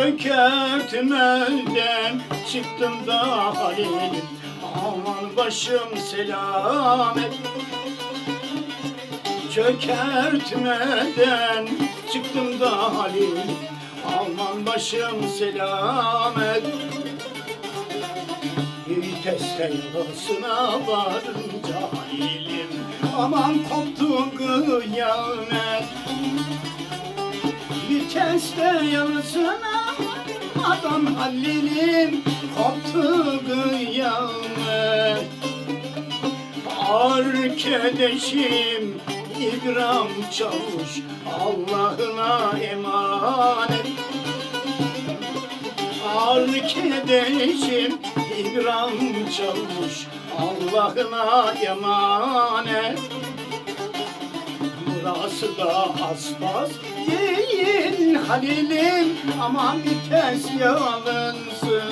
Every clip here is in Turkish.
Çökertmeden çıktım da Halil'im. Aman başım selamet. Çökertmeden çıktım da Halil'im. Aman başım selamet. Viteste yolosuna varınca Halil'im Aman koptu kıyamet. Viteste yanısına adam Halil'im koptu kıyamet Arkadaşım İbrahim Çavuş Allah'ına emanet. Arkadaşım İbrahim Çavuş Allah'ına emanet Burası da aspas değil Halil'im Aman bir ters yalınsın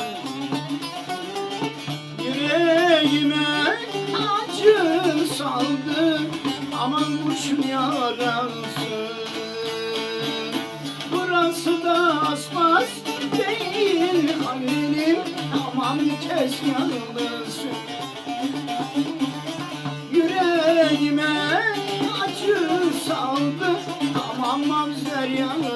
Yüreğime acı saldı Aman kurşun yaransın. Burası da aspas değil Halil'im Aman bir ters yalınsın Aman mamzer yarası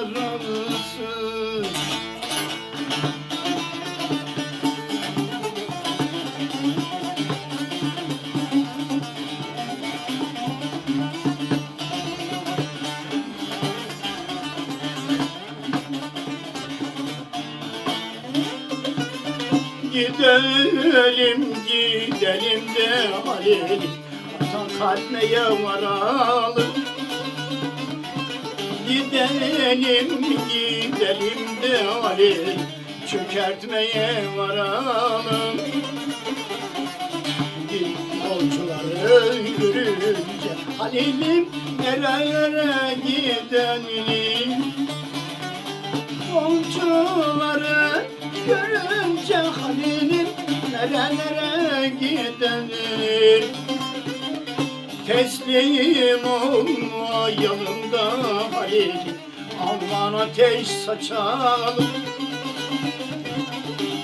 Gidelim gidelim de Halil Vatan kalmeye varalım Gidelim gidelim de Halil Çökertmeye varalım. Yolcuları görünce Halil'im nerelere gidelim? Yolcuları görünce Halil'im nerelere gidelim? Teslim olma yanımda Halil'im Aman ateş saçalım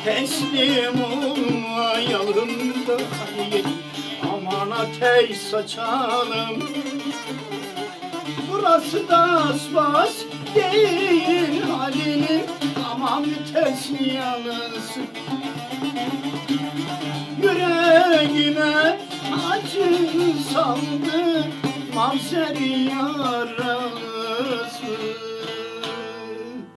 Teslim olma yanımda Halil'im Aman ateş saçalım. Burası da asbas değil Halil'im Aman vites yalınsın Yüreğime acı saldı. Mamzer yarası